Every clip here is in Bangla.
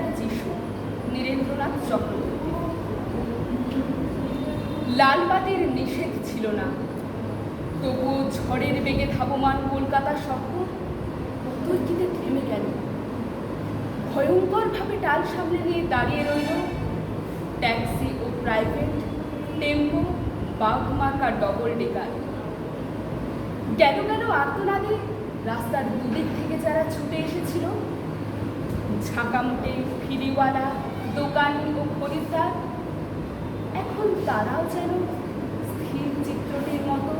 কলকাতার যিশু, নীরেন্দ্রনাথ চক্রবর্তী লালবাতির নিষেধ ছিল না। তবুও ঝড়ের বেগে ধাবমান কলকাতা শহর অতর্কিতে থেমে গেল। ভয়ঙ্করভাবে টাল সামনে নিয়ে দাঁড়িয়ে রইল ট্যাক্সি ও প্রাইভেট, টেম্পো বাঘমার্কা ডবল ডেকার। গেল গেল আর্তনাদে রাস্তার দুদিক থেকে যারা ছুটে এসেছিল ঝাঁকামুটে, ফিরিওয়ালা, দোকানি ও খরিদ্দার। এখন তারাও যেন স্থির চিত্রটির মতো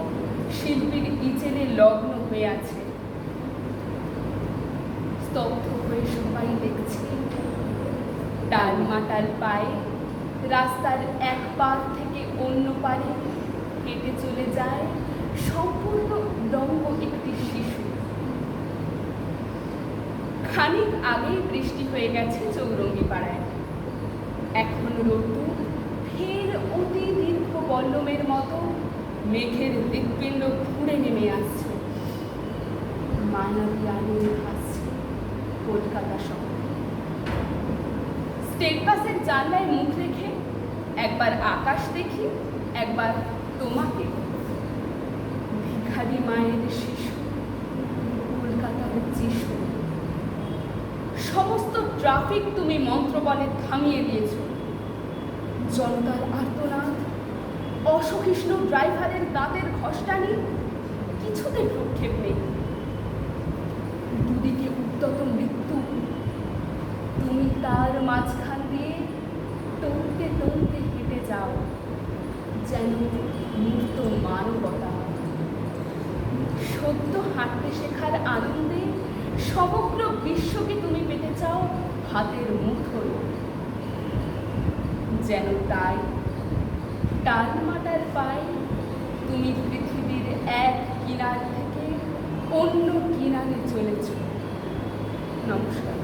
শিল্পীর ইচেলে লগ্ন হয়ে আছে। স্তব্ধ হয়ে সবাই দেখছে। টাল মাটাল পায়ে রাস্তার এক পার থেকে অন্য পারে হেঁটে চলে যায় সম্পূর্ণ দম্ভ একটি শিশু খানিক আগেই বৃষ্টি হয়ে গেছে চৌরঙ্গি পাড়ায় এখন রোদ্দুর, ফের অতি দীর্ঘ বল্লমের মতো মেঘের হৃৎপিণ্ড ঘুরে নেমে আসছে। মায়াবী আলোয় ভাসছে কলকাতা শহর। স্টেট বাসের জানলায় মুখ রেখে একবার আকাশ দেখি, একবার তোমাকে। ভিখারি মায়ের শিশু কলকাতার যিশু সমস্ত ট্রাফিক তুমি মন্ত্র বলে থামিয়ে দিয়েছ। জনতার আর্তনাদ, অসহিষ্ণু ড্রাইভারের দাঁতের ঘষ্টানি কিছুতে ভ্রক্ষেপ নেই। দুদিকে উদ্যত মৃত্যু। তুমি তার মাঝখান দিয়ে টনতে টনতে হেঁটে যাও, যেন মূর্ত মানবতা। সত্য হাঁটতে শেখার আনন্দে সমগ্র বিশ্বকে তুমি পেতে চাও হাতের মুঠোয় যেন তাই টান মাটার পাই তুমি পৃথিবীর এক কিনার থেকে অন্য কিনারে চলেছ। নমস্কার।